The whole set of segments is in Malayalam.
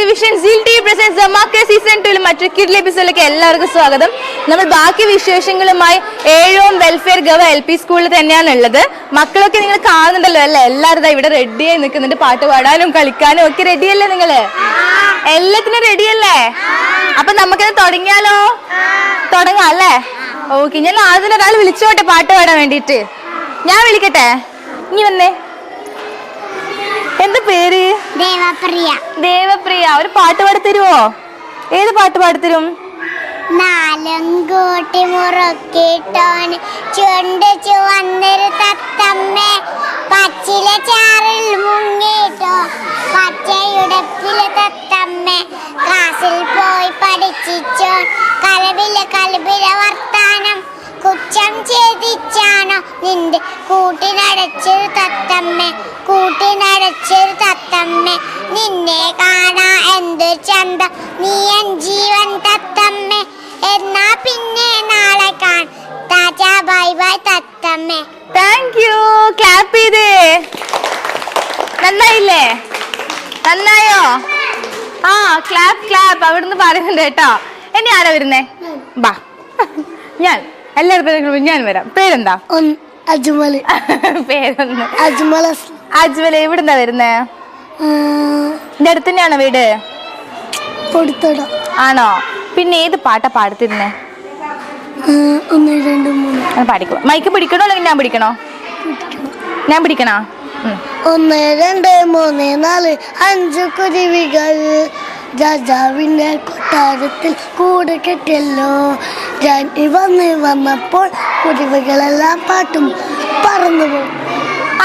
എക്സിബിഷൻ സീൽ ടി പ്രസൻസ് ഡെമോക്രസി സീസൺ ടൂവിൽ മറ്റൊരു കിഡ്ലി എപ്പിസോഡിലേക്ക് എല്ലാവർക്കും സ്വാഗതം. നമ്മൾ ബാക്കി വിശേഷങ്ങളുമായി ഏഴോം വെൽഫെയർ ഗവ എൽ പി സ്കൂളിൽ തന്നെയാണ് ഉള്ളത് മക്കളൊക്കെ നിങ്ങൾ കാണുന്നുണ്ടല്ലോ അല്ലേ? എല്ലാവരും ഇവിടെ റെഡിയായി നിൽക്കുന്നുണ്ട്. പാട്ട് പാടാനും കളിക്കാനും ഒക്കെ റെഡിയല്ലേ നിങ്ങൾ? എല്ലാത്തിനും റെഡിയല്ലേ അപ്പൊ നമുക്കിത് തുടങ്ങിയാലോ? തുടങ്ങാം അല്ലേ? ഓക്കെ ഞാൻ ആദ്യം ഒരാൾ വിളിച്ചോട്ടെ പാട്ട് പാടാൻ വേണ്ടിയിട്ട്. ഞാൻ വിളിക്കട്ടെ? ഇനി വന്നേ. എന്താ പേര്? ദേവപ്രിയ. ദേവപ്രിയ. ഒരു പാട്ട് പാടിത്തരുവോ ഏത് പാട്ട് പാടിത്തരും നാലും കൂട്ടി മുറുക്കിട്ടോന് ചുണ്ട് ചുവന്നൊരു തത്തമ്മേ. പച്ചിലെ ചാറിൽ മുങ്ങിട്ടോ പച്ചയുടപ്പിലെ തത്തമ്മേ. ക്ലാസ്സിൽ പോയി പഠിച്ചിച്ചോൻ കലവില കലവില വർത്താനം. കുറ്റം ചെയ്തിച്ചാണോ നിന്റെ കൂട്ടിനടച്ചൊരു തത്തമ്മ? കൂട്ടിനടച്ചൊരു തത്തമ്മ. നിന്നെ കാണാ എന്ത് ചന്ത. നീ എൻ ജീവൻ തത്തമ്മ. എന്നാ പിന്നെ നാളെ കാൺ താജാ ബൈ ബൈ തത്തമ്മ. താങ്ക് യു ക്ലാപ്പ് ചെയ്തേ. നന്നായില്ലേ? നന്നായോ? ആ ക്ലാപ്പ് ക്ലാപ്പ് അവിടുന്ന് പറയുന്നുണ്ട് കേട്ടോ. ഇനി ആരാ വരുന്നേ? ബാ. ഞാൻ. എല്ലാവരും പേരും ഞാൻ വരാം. പേരെന്താ? അജ്മൽ. പേരൊന്ന് അജ്മൽ അജ്വല എവിടുന്നാ വരുന്നേ? എന്റെ അടുത്ത് തന്നെയാണോ വീട്? ആണോ? പിന്നെ ഏത് പാട്ടാ പാടത്തിരുന്നേ? ഒന്ന് രണ്ട് മൂന്ന്. അത് പാടിക്കോ. മൈക്ക് പിടിക്കണോ അല്ലെങ്കിൽ ഞാൻ പിടിക്കണോ? ഞാൻ പിടിക്കണോ. ഒന്ന് രണ്ട് മൂന്ന് നാല് അഞ്ച് കുരുവികൾ. രാജാവിന്റെ കൊട്ടാരത്തിൽ കൂടെ കെട്ടിയല്ലോ. രാജ്ഞി വന്ന് വന്നപ്പോൾ കുരുവികളെല്ലാം പാട്ടും പറന്നു പോകും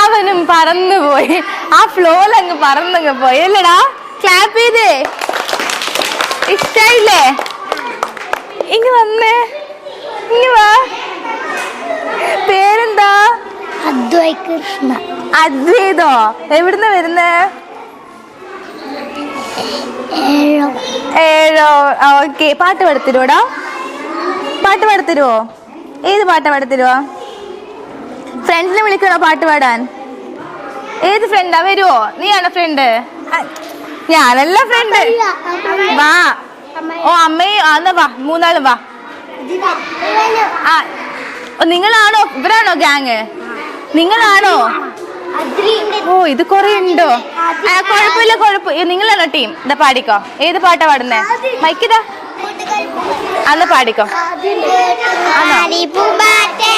അവനും പറന്നുപോയി ആ ഫ്ലോലങ്ങ് അങ്ങ് പറന്നങ്ങ് പോയി. അല്ലടാ ക്ലാപ്പ് ചെയ്തേ. ഇഷ്ടായില്ലേ? ഇങ്ങ് വന്നേ. ഇങ്ങ് വാ. പേരെന്താ? അദ്വൈ കൃഷ്ണ. അദ്വൈതോ? എവിടുന്ന് വരുന്നേ? ഏഴോ ഓക്കെ. പാട്ട് പാടത്തരുവോടാ? പാട്ട് പാടത്തരുവോ? ഏത് പാട്ടാ പാടത്തരുവോ? ഫ്രണ്ട്സിനെ വിളിക്കണോ പാട്ട് പാടാൻ? ഏത് ഫ്രണ്ടാ? വരുവോ? നീയാണോ ഫ്രണ്ട്? ഞാനല്ല ഫ്രണ്ട്. വാ. ഓ അമ്മയും ആന്ന വാ. മൂന്നാളും വാ. നിങ്ങളാണോ ഇവരാണോ ഗ്യാങ്? നിങ്ങളാണോ? ഓ ഇത് കൊറേ ഉണ്ടോ? ആ, കൊഴപ്പ് നിങ്ങളാണോ ടീം. ഇതാ പാടിക്കോ. ഏത് പാട്ടാ പാടുന്നേ? മൈക്കിതാ അന്ന് പാടിക്കോ. പൂമ്പാറ്റെ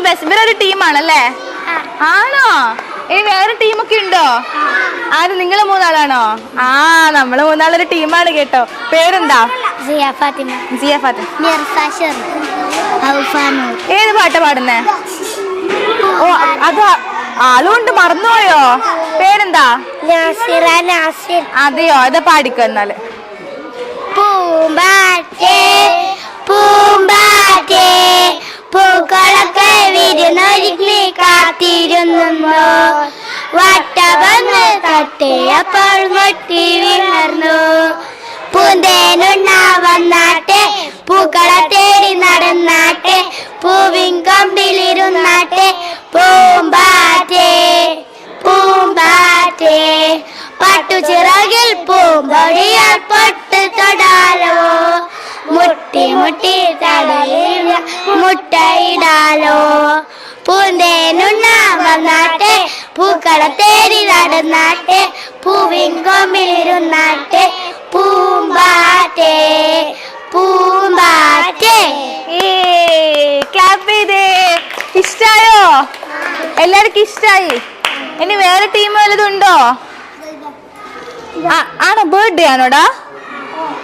നിങ്ങൾ ബെസ്റ്റ് ഇവരൊരു ടീമാണല്ലേ? ആണോ? ഇനി വേറെ ടീമൊക്കെ ഉണ്ടോ? ആര് നിങ്ങൾ മൂന്നാളാണോ? ആ നമ്മൾ മൂന്നാളൊരു ടീമാണ് കേട്ടോ. പേരെന്താ? സിയ ഫാത്തിമ. സിയ ഫാത്തിമ. ഏത് പാട്ടാ പാടുന്നേ? ഓ അത് ആളുകൊണ്ട് മറന്നുപോയോ? പേരെന്താ? അതെയോ അത് പാടിക്കോ എന്നാൽ. പൂമ്പാറ്റേ പൂമ്പാറ്റേ പൂക്കളൊക്കെ വിരുന്നൊരുക്കി കാത്തിരുന്നു വട്ടവന്ന് തട്ടിയപ്പോൾ മുട്ടി വിളർന്നു പൂന്തേനുണ്ണാവന്നാട്ടെ പൂക്കള തേടി നടന്നാട്ടെ പൂവിൻ കൊമ്പിലിരുന്നാട്ടെ പൂമ്പാറ്റേ പൂമ്പാറ്റേ. പട്ടുചിറകിൽ പൂമ്പൊടിയാൽ പൊട്ട് തൊടാലോ. മുട്ടി മുട്ടി തടയില മുട്ടയിടാലോ. പൂന്തേനുണ്ണാവന്നാട്ടെ പൂക്കള തേടി നടന്നാട്ടെ പൂവിൻ കൊമ്പിലിരുന്നാട്ടെ പൂമ്പാറ്റേ പൂമ്പാറ്റേ. ക്ലാപ്പ് ചെയ്തേ. ഇഷ്ടായോ? എല്ലാവർക്കും ഇഷ്ടായി? ഇനി വേറെ ടീം വല്ലതും ആണോ? ബർത്ത്ഡേ ആണോടാ?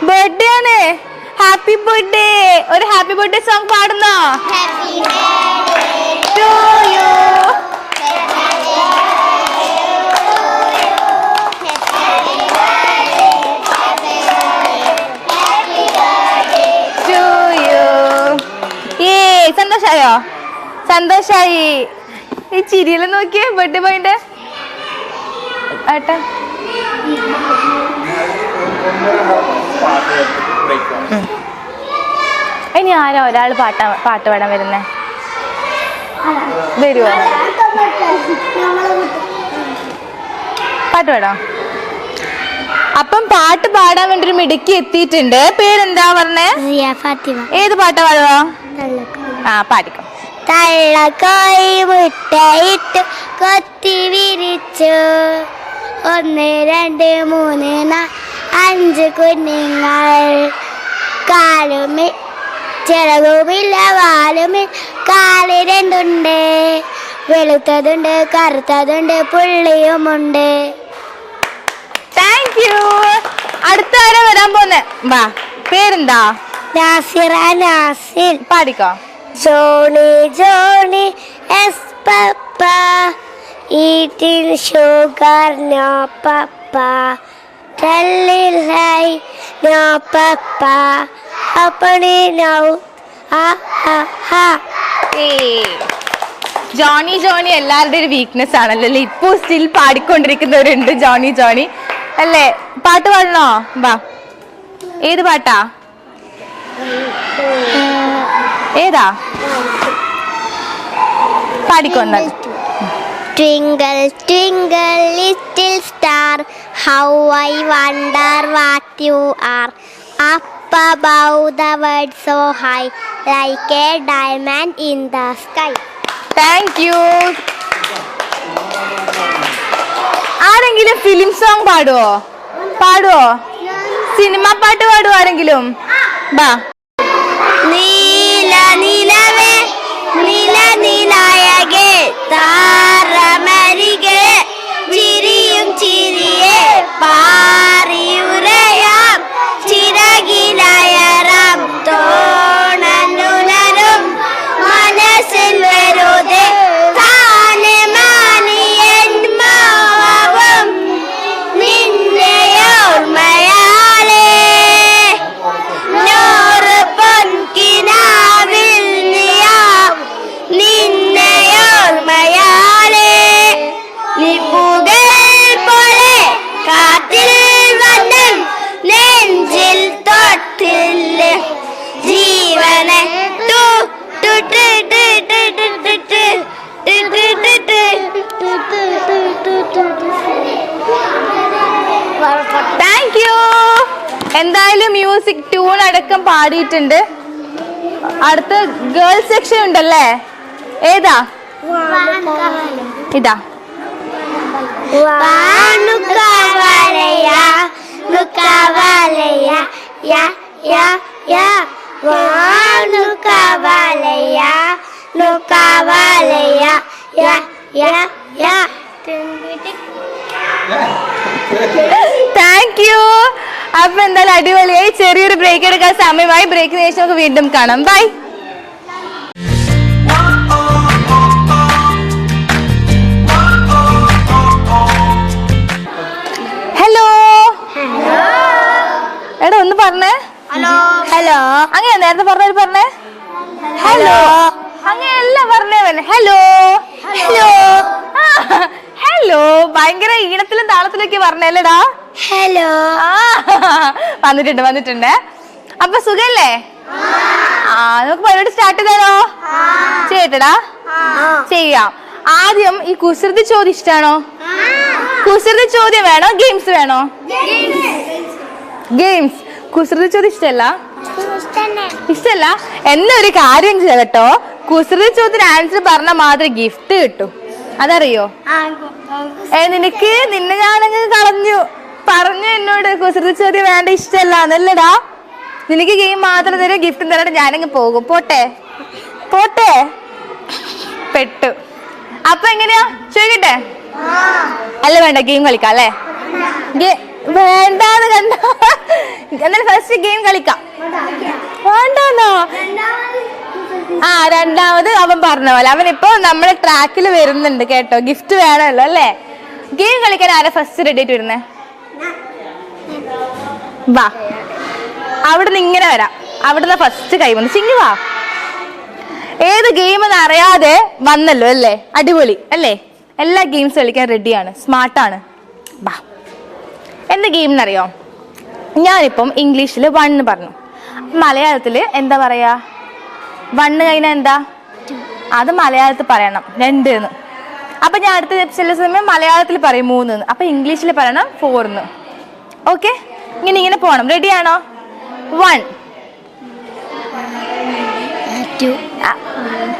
ബർത്ത്ഡേ ആണ്. ഹാപ്പി ബർത്ത്ഡേ ഒരു ഹാപ്പി ബർത്ത്ഡേ സോങ് പാടുന്നോ? സന്തോഷായോ? സന്തോഷായി. ഈ ചിരിയെല്ലാം നോക്കിയേ ബർത്ത്ഡേ പോയിന്റ് ഏട്ടാ. ഇനി ആരാ ഒരാൾ പാട്ട പാട്ട് പാടാൻ വരുന്നേ? വരുമോ പാട്ട് പാടാം? അപ്പം പാട്ട് പാടാൻ വേണ്ടി ഒരു മിടുക്കി എത്തിയിട്ടുണ്ട്. പേരെന്താ പറഞ്ഞേ? ഫാത്തിമ. ഏത് പാട്ടാ പാടുവാ ആ പാടിക്കോ. തള്ളക്കായി മുട്ടയിട്ട് കൊത്തി വിരിച്ചു. ഒന്ന് രണ്ട് മൂന്ന് നാ- അഞ്ച് കുഞ്ഞുങ്ങൾ. കാലുമി ചിറകുമില്ല വാലുമി കാൽ രണ്ടുണ്ട് വെളുത്തതുണ്ട് കറുത്തതുണ്ട് പുള്ളിയുമുണ്ട്. താങ്ക് യു അടുത്ത ആരാ വരാൻ പോന്നെ? വാ പേരെന്താ? നാസിറ നാസിൽ. പാടിക്കോ. Johnny Johnny yes papa. ഈറ്റിൽ sugar no papa. Telling no papa, papa അപ്പണി Ha ha ha. Johnny Johnny എല്ലാവരുടെ ഒരു വീക്ക്നെസ് ആണല്ലോ അല്ലേ? ഇപ്പൊ സ്റ്റിൽ പാടിക്കൊണ്ടിരിക്കുന്നവരുണ്ട് ജോണി ജോണി. അല്ലേ? പാട്ട് പാടണോ? വാ. ഏത് പാട്ടാ? ഏതാ? പാടിക്കൊന്നത് Twinkle, twinkle, little star, how I wonder what you are. Up above the world so high, like a diamond in the sky. Thank you ആരെങ്കിലും ഫിലിം സോങ് പാടുവോ പാടുവോ സിനിമ പാട്ട് പാടുവോ ആരെങ്കിലും ബാ നീല നിലവേ എന്തായാലും മ്യൂസിക് ട്യൂൺ അടക്കം പാടിയിട്ടുണ്ട്. അടുത്ത ഗേൾസ് സെക്ഷൻ ഉണ്ടല്ലേ? ഏതാ? ഇതാ. താങ്ക് യു അപ്പൊ എന്തായാലും അടിപൊളിയായി ചെറിയൊരു ബ്രേക്ക് എടുക്കാൻ സമയമായി. ബ്രേക്കിന് ശേഷം നമുക്ക് വീണ്ടും കാണാം. ബൈ ഹലോ എടാ ഒന്ന് പറഞ്ഞേ. ഹലോ ഹലോ അങ്ങനെ നേരത്തെ പറഞ്ഞവര് പറഞ്ഞേ? ഹലോ അങ്ങനെ പറഞ്ഞേ പറഞ്ഞേ ഹലോ ഹലോ ഹലോ ഭയങ്കര ഈണത്തിലും താളത്തിലൊക്കെ പറഞ്ഞല്ലേടാ ഹലോ വന്നിട്ടുണ്ട് വന്നിട്ടുണ്ട്. അപ്പൊ സുഖല്ലേ? ആ നമുക്ക് പരിപാടി സ്റ്റാർട്ട് ചെയ്താലോ ചെയ്യട്ടടാ. ചെയ്യാം. ആദ്യം ഈ കുസൃതി ചോദ്യം ഇഷ്ടാണോ? കുസൃതി ചോദ്യം വേണോ? ഗെയിംസ് വേണോ? ഗെയിംസ് കുസൃതി ചോദ്യം ഇഷ്ടല്ല? ഇഷ്ടല്ല. എന്നൊരു കാര്യം ചെയ്യട്ടോ കുസൃതി ചോദ്യത്തിന് ആൻസർ പറഞ്ഞാൽ മാത്രം ഗിഫ്റ്റ് കിട്ടൂ. അതറിയോ? ഏ നിനക്ക് നിന്നെ ഞാനങ്ങ് കളഞ്ഞു. പറഞ്ഞു എന്നോട് കുസൃതി ചോദ്യം വേണ്ട ഇഷ്ടല്ല എന്നല്ലടാ. നിനക്ക് ഗെയിം മാത്രം തരും ഗിഫ്റ്റും തരാണ്ട് ഞാനങ്ങ് പോകും. പോട്ടെ? പോട്ടെ? പെട്ടു. അപ്പൊ എങ്ങനെയാ? ചോദിക്കട്ടെ? അല്ല വേണ്ട ഗെയിം കളിക്കാം അല്ലേ? വേണ്ടാന്ന് കണ്ട? എന്നാലും ഫസ്റ്റ് ഗെയിം കളിക്കാം. വേണ്ടാന്നോ? ആ രണ്ടാമത് അവൻ പറഞ്ഞ പോലെ. അവൻ ഇപ്പൊ നമ്മുടെ ട്രാക്കിൽ വരുന്നുണ്ട് കേട്ടോ. ഗിഫ്റ്റ് വേണമല്ലോ അല്ലേ? ഗെയിം കളിക്കാൻ ആരാ ഫസ്റ്റ് റെഡി ആയിട്ട് വരുന്നേ? വാ. അവിടുന്ന് ഇങ്ങനെ വരാം. അവിടുന്ന് ഫസ്റ്റ് കൈ വന്നു. ചിങ്ങി വാ. ഏത് ഗെയിം എന്ന് അറിയാതെ വന്നല്ലോ അല്ലേ? അടിപൊളി. അല്ലേ? എല്ലാ ഗെയിംസ് കളിക്കാൻ റെഡിയാണ് സ്മാർട്ടാണ് വാ. എന്ത് ഗെയിം എന്നറിയോ ഞാനിപ്പം ഇംഗ്ലീഷിൽ വണ്ണ് പറഞ്ഞു. മലയാളത്തിൽ എന്താ പറയാ? വണ്ണ് കഴിഞ്ഞാൽ എന്താ? അത് മലയാളത്തിൽ പറയണം. രണ്ട് എന്ന് അപ്പൊ ഞാൻ അടുത്ത ചില സമയം മലയാളത്തിൽ പറയും മൂന്ന് എന്ന് അപ്പൊ ഇംഗ്ലീഷിൽ പറയണം ഫോർ എന്ന് ഓക്കെ ഇങ്ങനെ ഇങ്ങനെ പോകണം. റെഡിയാണോ വൺ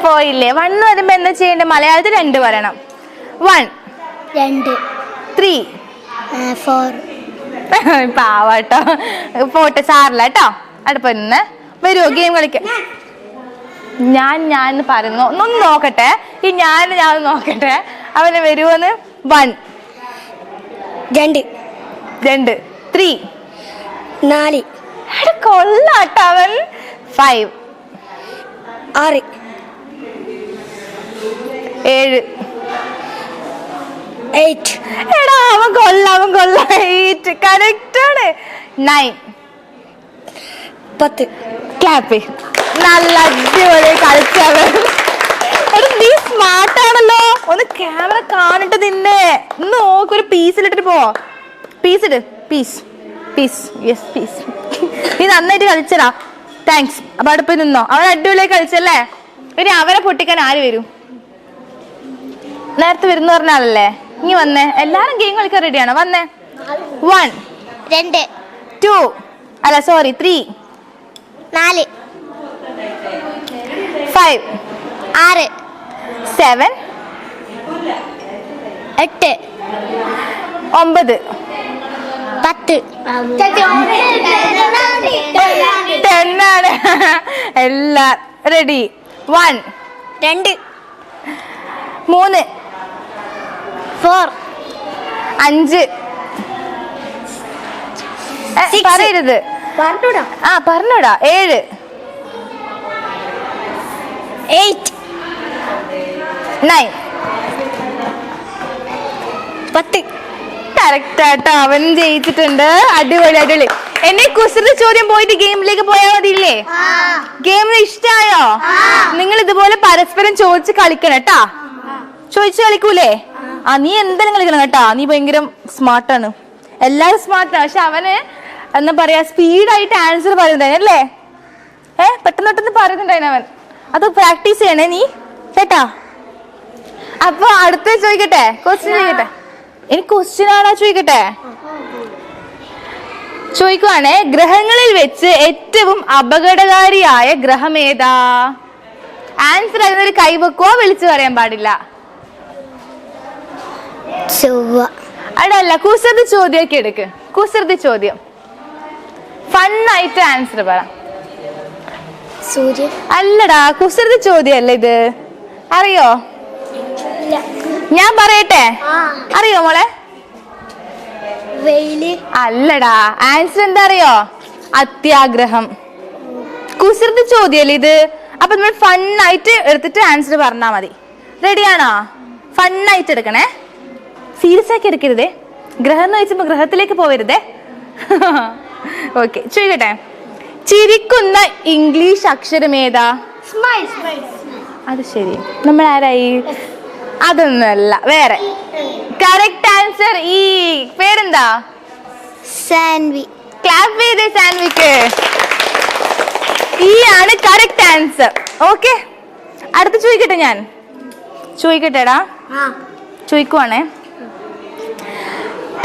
പോയില്ലേ. വൺ എന്ന് വരുമ്പോ എന്താ ചെയ്യേണ്ടത് മലയാളത്തിൽ രണ്ട് പറയണം. വൺ രണ്ട്. Three four പാവാട്ടോ. പോട്ടെ സാറില്ല കേട്ടോ. അടുപ്പം ഇന്ന് വരുമോ ഗെയിം കളിക്കാൻ ഞാൻ ഞാൻ എന്ന് പറയുന്നു. ഒന്ന് നോക്കട്ടെ. ഈ ഞാൻ ഞാൻ നോക്കട്ടെ. അവന് വരുമോന്ന് വൺ രണ്ട്. രണ്ട്. ത്രീ നാല് കൊള്ളാട്ടവൻ ഫൈവ് ആറ്. ഏഴ്. എയ്റ്റ് എടാ അവൻ കൊള്ളാം അവൻ കൊള്ളാം. എയ്റ്റ് കറക്റ്റ് ആണ്. നയൻ പത്ത്. ക്ലാപ്പ് നല്ല അടിപൊളി കളിച്ചവൻ നീ സ്മാർട്ട് ആണല്ലോ. ഒന്ന് ക്യാമറ കാണിട്ട് നിന്നെ. നോക്കൊരു പീസിലിട്ടിട്ട് പോ. പീസ് ഇട്. പീസ് പീസ് യെസ് പീസ് നീ നന്നായിട്ട് കളിച്ചടാ. താങ്ക്സ് അപ്പൊ അടുപ്പ് നിന്നോ. അവൻ അടിപൊളിയായി കളിച്ചല്ലേ? ഇനി അവരെ പൊട്ടിക്കാൻ ആര് വരും? നേരത്തെ വരുന്ന പറഞ്ഞ ആളല്ലേ? ഇനി വന്നേ. എല്ലാരും ഗെയിം കളിക്കാൻ റെഡിയാണോ വന്നേ. വൺ രണ്ട്. ടു അല്ല സോറി ത്രീ നാല്. ഫൈവ് ആറ്. സെവൻ എട്ട്. ഒമ്പത്. പത്ത്. ടെൻ ആണ് എല്ലാ റെഡി വൺ രണ്ട്. മൂന്ന്. ഫോർ അഞ്ച്. പറയരുത്. ആ പറഞ്ഞൂടാ. ഏഴ്. എയ്റ്റ് നയൻ പത്ത്. കറക്റ്റ് ആട്ടോ. അവൻ ജയിച്ചിട്ടുണ്ട്. അടിപൊളി അടിപൊളി. എന്നെ കുസൃതി ചോദ്യം പോയിട്ട് ഗെയിമിലേക്ക് പോയാൽ മതിയില്ലേ? ഗെയിം ഇഷ്ടായോ? നിങ്ങൾ ഇതുപോലെ പരസ്പരം ചോദിച്ച് കളിക്കണം കേട്ടാ. ചോദിച്ചു കളിക്കൂലേ? ആ നീ എന്തായാലും കളിക്കണം കേട്ടാ? നീ ഭയങ്കര സ്മാർട്ടാണ് എല്ലാരും സ്മാർട്ടാണ് പക്ഷെ അവന് എന്താ പറയാ സ്പീഡായിട്ട് ആൻസർ പറയുന്നുണ്ടായിരുന്നല്ലേ ഏ പെട്ടെന്ന് പെട്ടെന്ന് പറയുന്നുണ്ടായിരുന്നു അവൻ. അത് പ്രാക്ടീസ് ചെയ്യണേ നീ. കേട്ടാ? അപ്പൊ അടുത്ത ചോദിക്കട്ടെ? ക്വസ്റ്റ്യൻ ചോദിക്കട്ടെ? എനിക്ക് ക്വസ്റ്റ്യൻ ആണോ ചോദിക്കട്ടെ? ചോദിക്കുവാണേ ഗ്രഹങ്ങളിൽ വെച്ച് ഏറ്റവും അപകടകാരിയായ ഗ്രഹം ഏതാ? ആൻസർ അതിനൊരു കൈവെക്കോ വിളിച്ചു പറയാൻ പാടില്ല? അടല്ല കുസൃതി ചോദ്യമൊക്കെ എടുക്ക്. കുസൃതി ചോദ്യം. ഫണ്ണായിട്ട് ആൻസർ പറ. സൂര്യൻ. അല്ലടാ കുസൃതി ചോദ്യല്ലേ ഇത്? അറിയോ? ഞാൻ പറയട്ടെ? അറിയോ മോളെ? അല്ലടാ ആൻസർ എന്താ അറിയോ? അത്യാഗ്രഹം. കുസൃതി ചോദ്യല്ലേ ഇത്? അപ്പൊ നമ്മൾ ഫണ്ണായിട്ട് എടുത്തിട്ട് ആൻസർ പറഞ്ഞാ മതി. റെഡിയാണോ ഫണ്ണായിട്ട് എടുക്കണേ. സീരിയസ് ആക്കി എടുക്കരുതേ. ഗ്രഹം എന്ന് വെച്ചപ്പോ ഗ്രഹത്തിലേക്ക് പോവരുതേ. ഓക്കെ ചോദിക്കട്ടെ. ചിരിക്കുന്ന ഇംഗ്ലീഷ് അക്ഷരം ഏതാ? അത് ശരി. നമ്മൾ ആരായി? അതൊന്നുമല്ല വേറെ. കറക്റ്റ് ആൻസർ ഈ പേരെന്താ? സാൻവി ക്ലാപ്പ് ചെയ്തേ സാൻവിക്ക് ഈ ആണ് കറക്റ്റ് ആൻസർ ഓക്കെ അടുത്ത് ചോദിക്കട്ടെ ഞാൻ. ചോദിക്കട്ടെടാ. ചോദിക്കുവാണേ.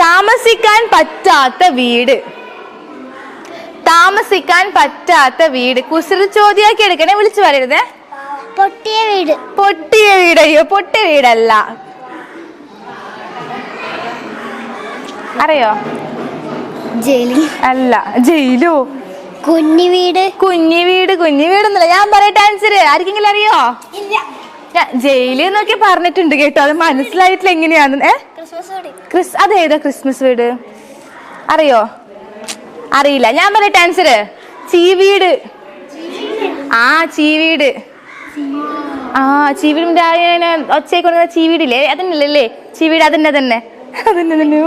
താമസിക്കാൻ പറ്റാത്ത വീട്. താമസിക്കാൻ പറ്റാത്ത വീട്. കുസൃതി ചോദ്യമാക്കി എടുക്കണേ വിളിച്ചു പറയരുതേ. പൊട്ടിയ വീട്. പൊട്ടിയ വീട് അയ്യോ പൊട്ടിയ വീടല്ല. അറിയോ? ജയിലി അല്ല ജയിലോ? കുഞ്ഞി വീട്. കുഞ്ഞി വീട് കുഞ്ഞി വീടൊന്നുമില്ല ഞാൻ പറയട്ടെ ആൻസർ ആർക്കെങ്കിലും അറിയോ? ജയിൽ എന്നൊക്കെ പറഞ്ഞിട്ടുണ്ട് കേട്ടോ. അത് മനസ്സിലായിട്ടില്ല ഏ? വീട്. ക്രിസ് അതേതാ ക്രിസ്മസ് വീട്? അറിയോ? അറിയില്ല. ഞാൻ പറയട്ടെ ആൻസർ ചീവീട്. ആ ചീവീട്. ആ ചീവിടും രാവിലെ ഒച്ചയൊക്കെ കൊടുക്കുന്ന ചീവീടില്ലേ? അതന്നല്ലേ ചീവിട് അതന്നെ തന്നെ. അതന്നെ തന്നെ.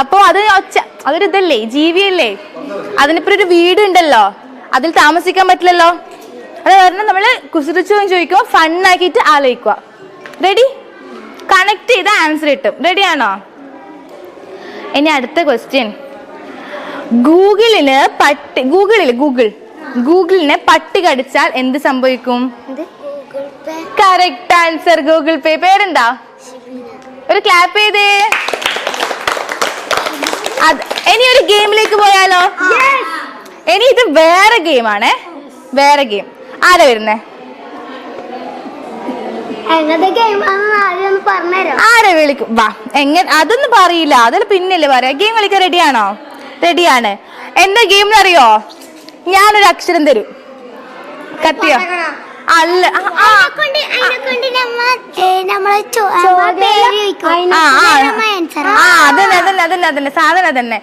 അപ്പോ അത് ഒച്ച അതൊരു ഇതല്ലേ? ജീവിയല്ലേ? അതിനിപ്പോ ഒരു വീട് ഉണ്ടല്ലോ അതിൽ താമസിക്കാൻ പറ്റില്ലല്ലോ. അത് കാരണം നമ്മൾ കുസൃച്ചു ചോദിക്കുമ്പോ ഫണ്ണാക്കിട്ട് ആലോചിക്കുക. റെഡി കണക്ട് ചെയ്ത ആൻസർ കിട്ടും. റെഡിയാണോ ഇനി അടുത്ത ക്വസ്റ്റ്യൻ ഗൂഗിളിന് പട്ടി ഗൂഗിളിൽ ഗൂഗിൾ. ഗൂഗിളിനെ പട്ടി കടിച്ചാൽ എന്ത്? സംഭവിക്കും കറക്റ്റ് ആൻസർ ഗൂഗിൾ പേ. പേരെന്താ? ഒരു ക്ലാപ്പ് ചെയ്തേ. ഇനി ഒരു ഗെയിമിലേക്ക് പോയാലോ? ഇനി ഇത് വേറെ ഗെയിമാണേ. വേറെ ഗെയിം. ആരാ വരുന്നേ? ആരെ വിളിക്കും? വാ എങ്ങനെ? അതൊന്നും പറയില്ല. അതിൽ പിന്നല്ലേ പറയാ. ഗെയിം കളിക്കാൻ റെഡിയാണോ റെഡിയാണ് എന്താ ഗെയിം അറിയോ ഞാനൊരു അക്ഷരം തരും. കത്തിയോ? അല്ല അതന്നെ അതന്നെ അതന്നെ അതന്നെ. സാധനം അതന്നെ.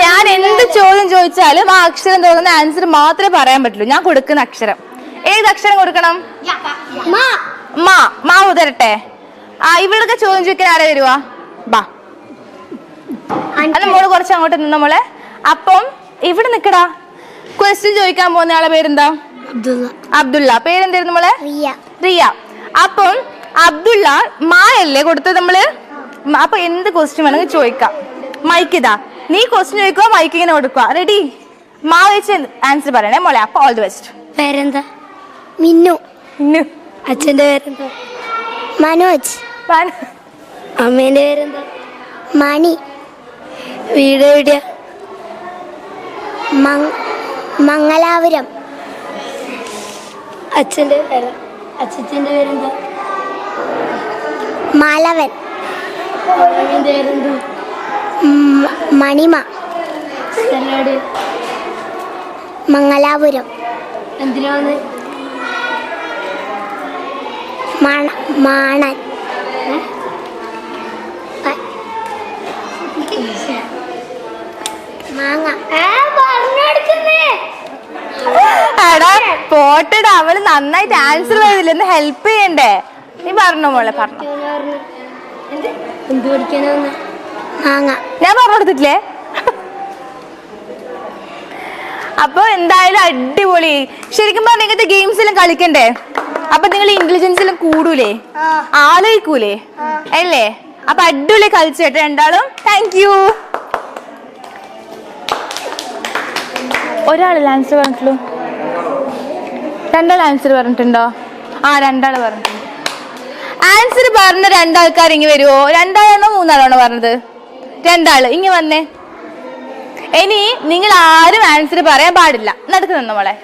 ഞാൻ എന്ത് ചോദ്യം ചോദിച്ചാലും ആ അക്ഷരം തോന്നുന്ന ആൻസർ മാത്രമേ പറയാൻ പറ്റുള്ളൂ. ഞാൻ കൊടുക്കുന്ന അക്ഷരം. ഏത് അക്ഷരം കൊടുക്കണം? മാ. മാ ഉതരട്ടെ തരട്ടെ ആ ഇവിടൊക്കെ ചോദ്യം ചോദിക്കാൻ ആരെ തരുവാ ബാ. അല്ല മോൾ കുറച്ച് അങ്ങോട്ട് നിന്ന മോളെ. അപ്പം ഇവിടെ നിക്കടാ. ക്വസ്റ്റ്യൻ ചോദിക്കാൻ പോകുന്ന ആളെ പേരെന്താ? അബ്ദുള്ള. പേരെന്തായിരുന്നു മോളെ? റിയ. അപ്പം അബ്ദുള്ള മായല്ലേ കൊടുത്തത് നമ്മൾ? അപ്പൊ എന്ത് ക്വസ്റ്റ്യൻ വേണമെങ്കിൽ ചോദിക്കാം. മൈക്ക് ഇതാ. നീ ക്വസ്റ്റ്യൻ ചോദിക്കുക മൈക്ക് ഇങ്ങനെ കൊടുക്കുക. റെഡി മാ വെച്ച് ആൻസർ പറയണേ മോളെ. അപ്പൊ ഓൾ ദി ബെസ്റ്റ് പേരെന്താ? മിന്നു. മിന്നു. അച്ഛന്റെ പേരെന്താ? മനോജ്. അമ്മേന്റെ പേരെന്താ? മണി. വീട് എവിടെയാ? മംഗലാപുരം. അച്ഛന്റെ പേര്. അച്ഛന്റെ പേരെന്താ? മാലവൻ. പേരെന്താ? മണിമ. മംഗലാപുരം. എന്തിനാണ്? മാണൻ. മാങ്ങ എടാ പോട്ടെടാ അവൾ നന്നായിട്ട് ആൻസർ ചെയ്തില്ല? ഒന്ന് ഹെൽപ്പ് ചെയ്യണ്ടേ? നീ പറഞ്ഞു മോളെ പറഞ്ഞു. ഞാൻ പറഞ്ഞു കൊടുത്തിട്ടില്ലേ? അപ്പൊ എന്തായാലും അടിപൊളി. ശരിക്കും പറഞ്ഞ ഇങ്ങനത്തെ ഗെയിംസ് എല്ലാം കളിക്കണ്ടേ? അപ്പൊ നിങ്ങൾ ഇന്റലിജൻസ് എല്ലാം കൂടൂലേ? ആലോചിക്കൂലേ? അല്ലേ? അപ്പൊ അടിപൊളി കളിച്ചേട്ടെ രണ്ടാളും. താങ്ക് യു ഒരാളല്ല ആൻസർ പറഞ്ഞിട്ടുള്ളൂ? രണ്ടാൾ ആൻസർ പറഞ്ഞിട്ടുണ്ടോ? ആ രണ്ടാൾ പറഞ്ഞിട്ടുണ്ട്. ആൻസർ പറഞ്ഞ രണ്ടാൾക്കാർ ഇങ്ങ് വരുമോ രണ്ടാളാണോ മൂന്നാളാണോ പറഞ്ഞത്? രണ്ടാൾ ഇങ്ങ് വന്നേ. ഇനി നിങ്ങൾ ആരും ആൻസർ പറയാൻ പാടില്ല. നടക്ക് നിന്നു മോളെ.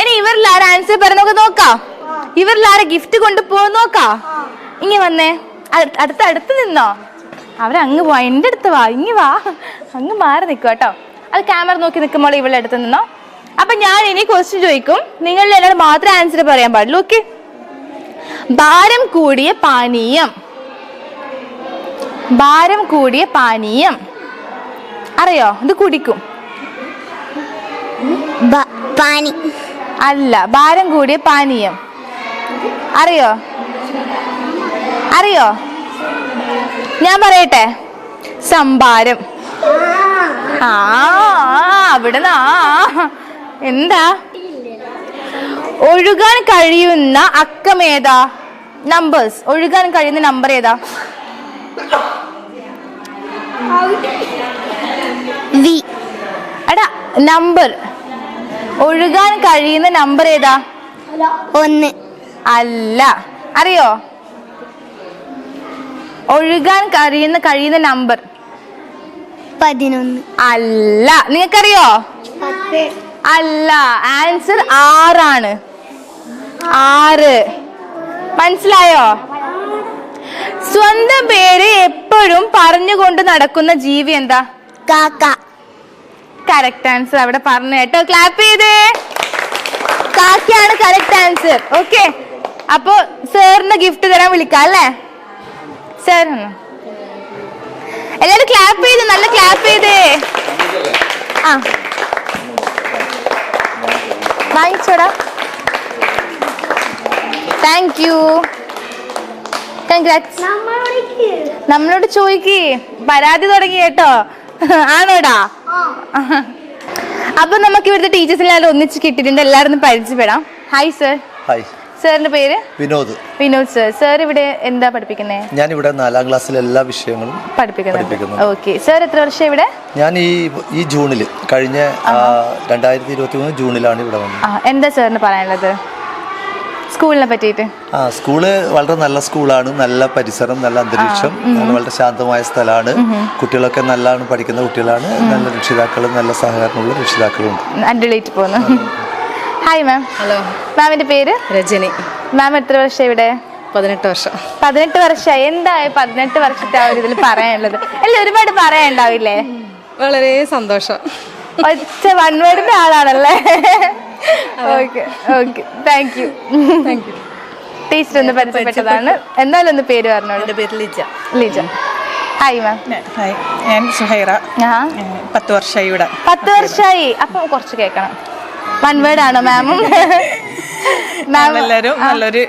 ഇനി ഇവരിൽ ആരും ആൻസർ പറഞ്ഞൊക്കെ നോക്കാം ഇവരിൽ ആരെ ഗിഫ്റ്റ് കൊണ്ട് പോകാൻ നോക്കാം. ഇങ്ങ് വന്നേ. അടുത്ത് അടുത്ത് നിന്നോ. അവരങ്ങ് പോവാ എന്റെ അടുത്ത് വാ ഇങ്ങ് വാ. അങ്ങ് മാറി നിൽക്കുക കേട്ടോ. അത് ക്യാമറ നോക്കി നിൽക്കുമ്പോൾ ഇവളുടെ അടുത്ത് നിന്നോ. അപ്പൊ ഞാൻ ഇനി ക്വസ്റ്റ്യൻ ചോദിക്കും. നിങ്ങളിൽ എന്നോട് മാത്രം ആൻസർ പറയാൻ പാടുള്ളൂ ഓക്കെ ഭാരം കൂടിയ പാനീയം. ഭാരം കൂടിയ പാനീയം. അറിയോ? ഇത് കുടിക്കും. പാനി. അല്ല ഭാരം കൂടിയ പാനീയം. അറിയോ? അറിയോ? ഞാൻ പറയട്ടെ. സംഭാരം. ആ അവിടെ എന്താ? ഒഴുകാൻ കഴിയുന്ന അക്കം ഏതാ? നമ്പേഴ്സ് ഒഴുകാൻ കഴിയുന്ന നമ്പർ ഏതാ? വി എടാ നമ്പർ ഒഴുകാൻ കഴിയുന്ന നമ്പർ ഏതാ? ഒന്ന്. അല്ല. അറിയോ? ഒഴുകാൻ കഴിയുന്ന കഴിയുന്ന നമ്പർ പതിനൊന്ന്. അല്ല. നിങ്ങൾക്കറിയോ? അല്ല ആൻസർ ആറാണ്. ആറ്. മനസ്സിലായോ? സ്വന്തം പേര് എപ്പോഴും പറഞ്ഞുകൊണ്ട് നടക്കുന്ന ജീവി എന്താ? കാക്ക. കറക്റ്റ് ആൻസർ അവിടെ പറഞ്ഞു കേട്ടോ. ക്ലാപ്പ് ചെയ്തേ. കാക്കയാണ് കറക്റ്റ് ആൻസർ ഓക്കെ അപ്പൊ സാറിന് ഗിഫ്റ്റ് തരാൻ വിളിക്കാം അല്ലേ? സാറിന് എല്ലാരും ക്ലാപ്പ് ചെയ്ത് നല്ല ക്ലാപ്പ് ചെയ്തേ. ആ. വാങ്ങിച്ചോടാ. താങ്ക് യു കൺഗ്രാറ്റ്സ് നമ്മളോട് ചോദിക്ക്. പരാതി തുടങ്ങി കേട്ടോ. ആണോടാ? അപ്പൊ നമുക്ക് ഇവിടുത്തെ ടീച്ചേഴ്സിനെല്ലാം ഒന്നിച്ച് കിട്ടിയിട്ടുണ്ട്. എല്ലാവരും പരിചയപ്പെടാം. ഹായ് സർ ഹായ് സാറിന്റെ പേര്? വിനോദ്. വിനോദ് സാർ. സാർ ഇവിടെ എന്താ പഠിപ്പിക്കുന്നത് ഞാൻ ഇവിടെ നാലാം ക്ലാസ്സിലെ എല്ലാ വിഷയങ്ങളും പഠിപ്പിക്കുന്നു. ഓക്കെ. സാർ എത്ര വർഷം ഇവിടെ? ഞാൻ ഈ ഈ ജൂണിൽ കഴിഞ്ഞ രണ്ടായിരത്തി ഇരുപത്തി മൂന്ന് ജൂണിലാണ് ഇവിടെ വന്നത്. എന്താ സാറിന് പറയാനുള്ളത്? സ്കൂളിനെ പറ്റിയിട്ട്. ആ സ്കൂൾ വളരെ നല്ല സ്കൂളാണ് നല്ല പരിസരം നല്ല അന്തരീക്ഷം വളരെ ശാന്തമായ സ്ഥലമാണ്. കുട്ടികളൊക്കെ നല്ലതാണ് പഠിക്കുന്ന കുട്ടികളാണ് നല്ല രക്ഷിതാക്കളും നല്ല സഹകരണമുള്ള രക്ഷിതാക്കളും ഉണ്ട് പോകുന്നു. ഹായ് മാം ഹലോ മാമിന്റെ പേര്? രജനി. മാം എത്ര വർഷം ഇവിടെ? പതിനെട്ട് വർഷം. പതിനെട്ട് വർഷമായി. എന്തായി പതിനെട്ട് വർഷത്തെ ആ ഒരു ഇതിൽ പറയാനുള്ളത്? അല്ല ഒരുപാട് പറയാനുണ്ടാവില്ലേ? വളരെ സന്തോഷം. ഒച്ച വൺ വേർഡിന്റെ ആളാണല്ലേ? Okay okay thank you thank you teacher ഒന്ന് പരിചയപ്പെട്ടതാണ്. എന്തായാലും ഒന്ന് പേര് പറഞ്ഞോളൂ. എന്റെ പേര് Lija. Lija. Hi ma'am hi ഞാൻ സുഹൈറ. പത്ത് വർഷമായി ഇവിടെ. പത്ത് വർഷമായി. അപ്പൊ കുറച്ച് കേൾക്കണം. വൺ വേർഡ് ആണോ മാമും മാം എല്ലാവരും നല്ലൊരു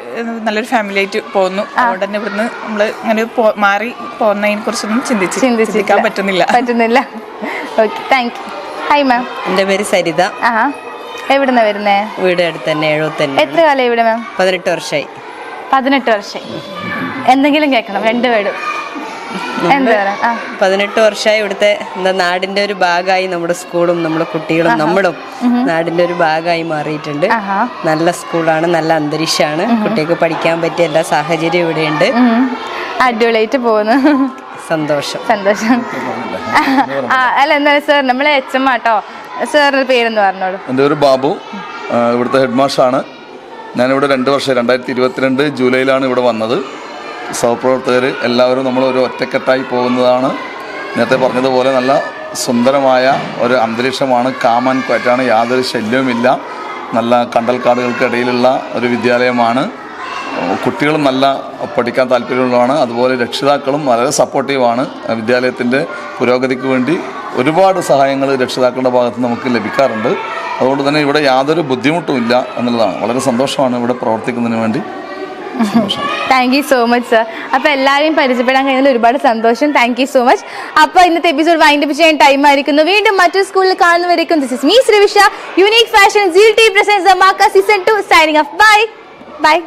നല്ലൊരു ഫാമിലി ആയിട്ട് പോകുന്നു. അതുകൊണ്ട് തന്നെ ഇവിടുന്ന് നമ്മൾ ഇങ്ങനെ മാറി പോകുന്നതിനെ കുറിച്ചൊന്നും ചിന്തിച്ച് ചിന്തിച്ചിരിക്കാൻ പറ്റുന്നില്ല. പറ്റുന്നില്ല. Okay thank you hi ma'am എന്റെ പേര് സരിത. ആ എവിടുന്ന വരുന്നേ? വീട് അടുത്ത് തന്നെ എഴുപത്തി എത്ര കാലം ഇവിടെ മാം പതിനെട്ട് വർഷമായി പതിനെട്ട് വർഷമായി എന്തെങ്കിലും കേൾക്കണം രണ്ട് പതിനെട്ട് വർഷമായി ഇവിടുത്തെ എന്താ നാടിന്റെ ഒരു ഭാഗമായി നമ്മുടെ സ്കൂളും നമ്മുടെ കുട്ടികളും നമ്മളും നാടിന്റെ ഒരു ഭാഗമായി മാറിയിട്ടുണ്ട്. നല്ല സ്കൂളാണ് നല്ല അന്തരീക്ഷമാണ്. കുട്ടികൾക്ക് പഠിക്കാൻ പറ്റിയ എല്ലാ സാഹചര്യം ഇവിടെയുണ്ട്. ഉണ്ട് അടിപൊളിയായിട്ട് പോകുന്നു. സന്തോഷം. സന്തോഷം. അല്ല എന്താ സാർ നമ്മളെ എച്ച് എം ആട്ടോ സാറിന്റെ പേരെന്ന് പറഞ്ഞോളൂ. എന്റെ ഒരു ബാബു. ഇവിടുത്തെ ഹെഡ് മാഷാണ് ഞാനിവിടെ രണ്ട് വർഷം രണ്ടായിരത്തി ഇരുപത്തിരണ്ട് ജൂലൈയിലാണ് ഇവിടെ വന്നത്. സഹപ്രവർത്തകർ എല്ലാവരും നമ്മൾ ഒരു ഒറ്റക്കെട്ടായി പോകുന്നതാണ്. നേരത്തെ പറഞ്ഞതുപോലെ നല്ല സുന്ദരമായ ഒരു അന്തരീക്ഷമാണ്. കാമൻ ക്വറ്റാണ് യാതൊരു ശല്യവുമില്ല. നല്ല കണ്ടൽക്കാടുകൾക്കിടയിലുള്ള ഒരു വിദ്യാലയമാണ്. കുട്ടികളും നല്ല പഠിക്കാൻ താല്പര്യമുള്ളതാണ് അതുപോലെ രക്ഷിതാക്കളും വളരെ സപ്പോർട്ടീവാണ് വിദ്യാലയത്തിന്റെ പുരോഗതിക്ക് വേണ്ടി ഒരുപാട് സഹായങ്ങൾ രക്ഷിതാക്കളുടെ ഭാഗത്ത് നമുക്ക് ലഭിക്കാറുണ്ട്. അതുകൊണ്ട് തന്നെ ഇവിടെ യാതൊരു ബുദ്ധിമുട്ടുമില്ല എന്നുള്ളതാണ്. വളരെ സന്തോഷമാണ് ഇവിടെ പ്രവർത്തിക്കുന്നതിന് വേണ്ടി. Thank you so much sir അപ്പൊ എല്ലാവരെയും പരിചയപ്പെടാൻ കഴിഞ്ഞതിൽ ഒരുപാട് സന്തോഷം. താങ്ക് യു സോ മച്ച് അപ്പൊ ഇന്നത്തെ എപ്പിസോഡ് വൈൻഡപ്പ് ചെയ്യാൻ ടൈം ആയിരിക്കുന്നു. വീണ്ടും മറ്റൊരു സ്കൂളിൽ കാണുന്നവരേക്കും this is me Srivisha. Unique fashion Jheel T presents മാക്ക season two signing off bye bye